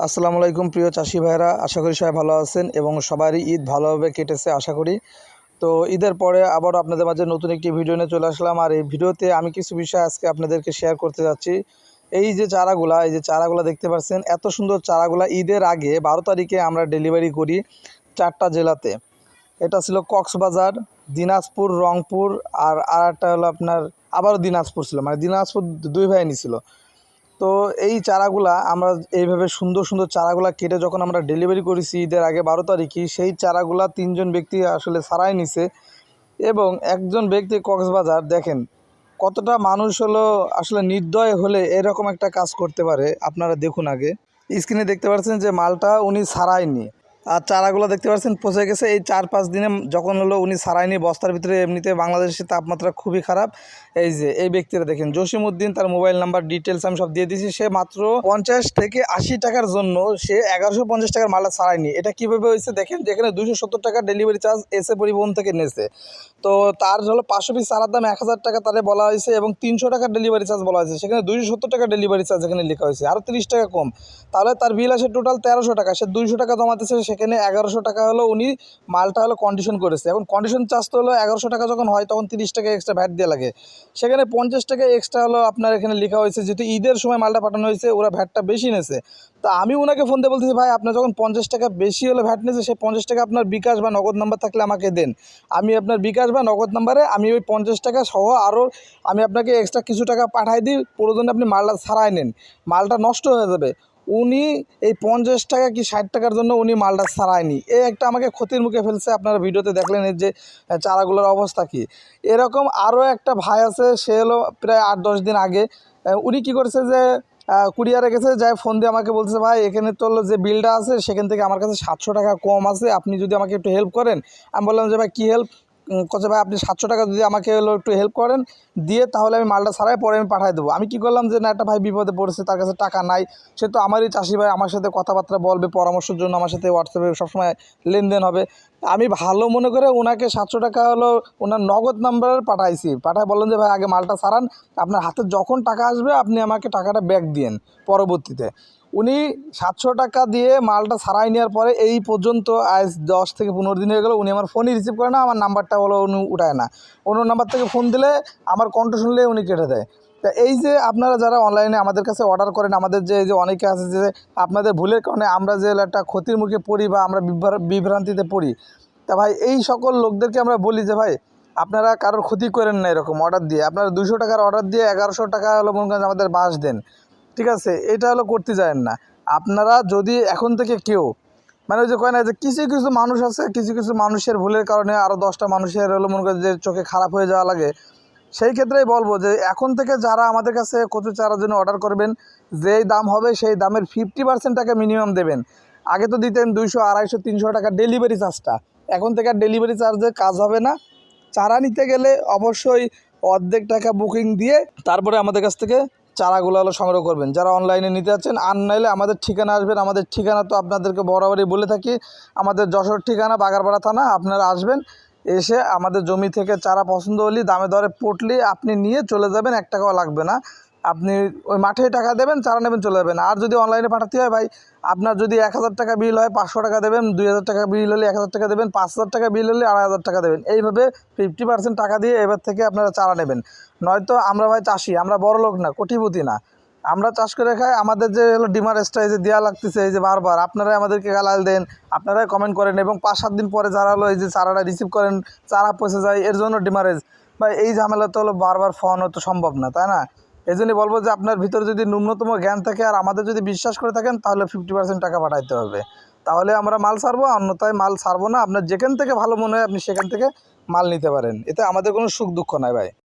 আসসালামু আলাইকুম প্রিয় চাষি ভাইরা আশা করি সবাই ভালো আছেন এবং সবারই ঈদ ভালোভাবে কেটেছে, আশা করি। তো ঈদের পরে আবার আপনাদের মাঝে নতুন একটি ভিডিও নিয়ে চলে আসলাম আর এই ভিডিওতে আমি কিছু বিষয় আজকে আপনাদেরকে শেয়ার করতে যাচ্ছি। এই যে চারাগুলা, এই যে চারাগুলা দেখতে পাচ্ছেন, এত সুন্দর চারাগুলা ঈদের আগে বারো তারিখে আমরা ডেলিভারি করি চারটা জেলাতে। এটা ছিল কক্সবাজার, দিনাজপুর, রংপুর আর আর একটা হলো আপনার, আবারও দিনাজপুর ছিল মানে দিনাজপুর দুই ভাই নিছিল তো এই চারাগুলা আমরা এইভাবে সুন্দর সুন্দর চারাগুলা কেটে যখন আমরা ডেলিভারি করেছি ঈদের আগে বারো তারিখে, সেই চারাগুলা তিনজন ব্যক্তি আসলে সারাই নিছে এবং একজন ব্যক্তি কক্সবাজার, দেখেন কতটা মানুষ হলো আসলে নির্দয় হলে এরকম একটা কাজ করতে পারে, আপনারা দেখুন আগে। স্ক্রিনে দেখতে পাচ্ছেন যে মালটা উনি সারায়নি আর চারাগুলো দেখতে পাচ্ছেন পচে গেছে। এই চার পাঁচ দিনে যখন হলো উনি সারায়নি বস্তার ভিতরে এমনিতে বাংলাদেশের তাপমাত্রা খুবই খারাপ। এই যে, এই ব্যক্তিরা দেখেন জসিম উদ্দিন তার মোবাইল নাম্বার ডিটেলস আমি সব দিয়ে দিয়েছি। সে মাত্র পঞ্চাশ থেকে আশি টাকার জন্য সে এগারোশো পঞ্চাশ টাকার মালটা সারায়নি। এটা কীভাবে হয়েছে দেখেন যেখানে দুশো সত্তর টাকা ডেলিভারি চার্জ এসে পরিবহন থেকে নিয়েছে তো তার হলো পাঁচশো পিস চারার দাম এক হাজার টাকা তারে বলা হয়েছে এবং তিনশো টাকার ডেলিভারি চার্জ বলা হয়েছে। সেখানে দুইশো সত্তর টাকা ডেলিভারি চার্জ এখানে লেখা হয়েছে। আরও তিরিশ টাকা কম। তাহলে তার বিল আসে টোটাল তেরোশো টাকা। সে দুইশো টাকা জমাতেছে সেখানে এগারোশো টাকা হলো উনি মালটা হলো কন্ডিশন করেছে। এখন কন্ডিশন চার্জ তো হলো এগারোশো টাকা যখন হয় তখন তিরিশ টাকা এক্সট্রা ভ্যাট দেওয়া লাগে। সেখানে পঞ্চাশ টাকা এক্সট্রা হলো আপনার এখানে লেখা হয়েছে, যেহেতু ঈদের সময় মালটা পাঠানো হয়েছে, ওরা ভ্যাটটা বেশি নেছে। তো আমি ওনাকে ফোন দিয়ে বলতেছি, ভাই, আপনার যখন পঞ্চাশ টাকা বেশি হলে ভ্যাট নিয়েছে সেই পঞ্চাশ টাকা আপনার বিকাশ বা নগদ নাম্বার থাকলে আমাকে দেন। আমি আপনার বিকাশ বা নগদ নাম্বারে আমি ওই পঞ্চাশ টাকা সহ আরও আমি আপনাকে এক্সট্রা কিছু টাকা পাঠাই দিই প্রয়োজনে আপনি মালটা ছাড়াই নেন। মালটা নষ্ট হয়ে যাবে। উনি এই পঞ্চাশ টাকা কি ষাট টাকার জন্য উনি মালটা ছাড়ায়নি। এই একটা আমাকে ক্ষতির মুখে ফেলছে, আপনারা ভিডিওতে দেখলেন এর যে চারাগুলোর অবস্থা কি। এরকম আরও একটা ভাই আছে, সে হলো প্রায় আট দশ দিন আগে। উনি কি করেছে যে কুরিয়ারে গেছে, যাই ফোন দিয়ে আমাকে বলছে, ভাই, এখানে তো যে বিলটা আছে, সেখান থেকে আমার কাছে সাতশো টাকা কম আছে, আপনি যদি আমাকে একটু হেল্প করেন। আমি বললাম যে, ভাই, কী হেল্প কচ্ছে ভাই, আপনি সাতশো টাকা যদি আমাকে হলো একটু হেল্প করেন, দিয়ে তাহলে আমি মালটা সারাই পরে আমি পাঠিয়ে দেবো। আমি কী করলাম যে, না, একটা ভাই বিপদে পড়েছে, তার কাছে টাকা নাই, সে তো আমারই চাষি ভাই, আমার সাথে কথাবার্তা বলবে, পরামর্শের জন্য আমার সাথে হোয়াটসঅ্যাপে সবসময় লেনদেন হবে। আমি ভালো মনে করে ওনাকে সাতশো টাকা হলো ওনার নগদ নাম্বার পাঠাইছি। পাঠায় বললেন যে, ভাই, আগে মালটা সারান আপনার হাতে যখন টাকা আসবে, আপনি আমাকে টাকাটা ব্যাক দিয়েন পরবর্তীতে। উনি সাতশো টাকা দিয়ে মালটা ছাড়াই নেওয়ার পরে এই পর্যন্ত আজ দশ থেকে পনেরো দিন হয়ে গেলো, উনি আমার ফোনই রিসিভ করে না, আমার নাম্বারটা হলো উনি উঠায় না। অন্য নাম্বার থেকে ফোন দিলে আমার কণ্ঠ শুনলে উনি কেটে দেয়। তা এই যে আপনারা যারা অনলাইনে আমাদের কাছে অর্ডার করেন, আমাদের যে, এই যে অনেকে আছে যে, আপনাদের ভুলের কারণে আমরা যে একটা ক্ষতির মুখে পড়ি বা আমরা বিভ্রা- বিভ্রান্তিতে পড়ি, তা ভাই এই সকল লোকদেরকে আমরা বলি যে ভাই, আপনারা কারোর ক্ষতি করেন না এরকম অর্ডার দিয়ে। আপনারা দুশো টাকার অর্ডার দিয়ে এগারোশো টাকা হলো মনে করেন আমাদের বাস দেন। ঠিক আছে? এটা হলো করতে যায়েন না। আপনারা যদি এখন থেকে কেউ মানে ওই যে কয় না, যে কিছু কিছু মানুষ আছে, কিছু কিছু মানুষের ভুলের কারণে আরও দশটা মানুষের হলো মনে করেন যে চোখে খারাপ হয়ে যাওয়া লাগে সেই ক্ষেত্রেই বলব যে এখন থেকে যারা আমাদের কাছে কচু চারার জন্য অর্ডার করবেন, যেই দাম হবে সেই দামের ফিফটি পার্সেন্ট টাকা মিনিমাম দেবেন। আগে তো দিতেন দুইশো, আড়াইশো, তিনশো টাকা ডেলিভারি চার্জটা এখন থেকে আর ডেলিভারি চার্জে কাজ হবে না। চারা নিতে গেলে অবশ্যই অর্ধেক টাকা বুকিং দিয়ে তারপরে আমাদের কাছ থেকে চারাগুলো হলো সংগ্রহ করবেন। যারা অনলাইনে নিতে যাচ্ছেন, আর নাইলে আমাদের ঠিকানা আসবেন। আমাদের ঠিকানা তো আপনাদেরকে বরাবরই বলে থাকি। আমাদের যশোর ঠিকানা বাগারপাড়া থানা, আপনারা আসবেন। এসে আমাদের জমি থেকে চারা পছন্দ হলে দামে দরে পটলি আপনি নিয়ে চলে যাবেন, এক টাকাও লাগবে না। আপনি ওই মাঠে টাকা দেবেন, চারা নেবেন, চলে যাবেন। আর যদি অনলাইনে পাঠাতে হয় ভাই, আপনার যদি এক হাজার টাকা বিল হয়, পাঁচশো টাকা দেবেন, দুই হাজার টাকা বিল হলে এক হাজার টাকা দেবেন, পাঁচ হাজার টাকা বিল হলে আড়াই হাজার টাকা দেবেন। এইভাবে ফিফটি পার্সেন্ট টাকা দিয়ে এবার থেকে আপনারা চারা নেবেন। নয়তো আমরা ভাই চাষি, আমরা বড় লোক না, কোটিপতি না। আমরা চাষ করে খাই, আমাদের যে হলো ডিমার এই যে দেওয়া লাগতেছে, এই যে বারবার, আপনারাই আমাদেরকে গালাল দেন, আপনারাই কমেন্ট করেন এবং পাঁচ সাত দিন পরে যারা হলো এই যে চারাটা রিসিভ করেন, চারা পচে যায়, এর জন্য ডিমারেজ বা এই ঝামেলা তো হলো বারবার ফোনও তো সম্ভব না, তাই না? এই জন্যই বলব যে আপনার ভিতরে যদি ন্যূনতম জ্ঞান থাকে আর আমাদের যদি বিশ্বাস করে থাকেন, তাহলে ফিফটি পার্সেন্ট টাকা পাঠাইতে হবে। তাহলে আমরা মাল ছাড়বো, অন্যথায় মাল ছাড়বো না। আপনার যেখান থেকে ভালো মনে হয়, আপনি সেখান থেকে মাল নিতে পারেন। এতে আমাদের কোনো সুখ দুঃখ নাই ভাই।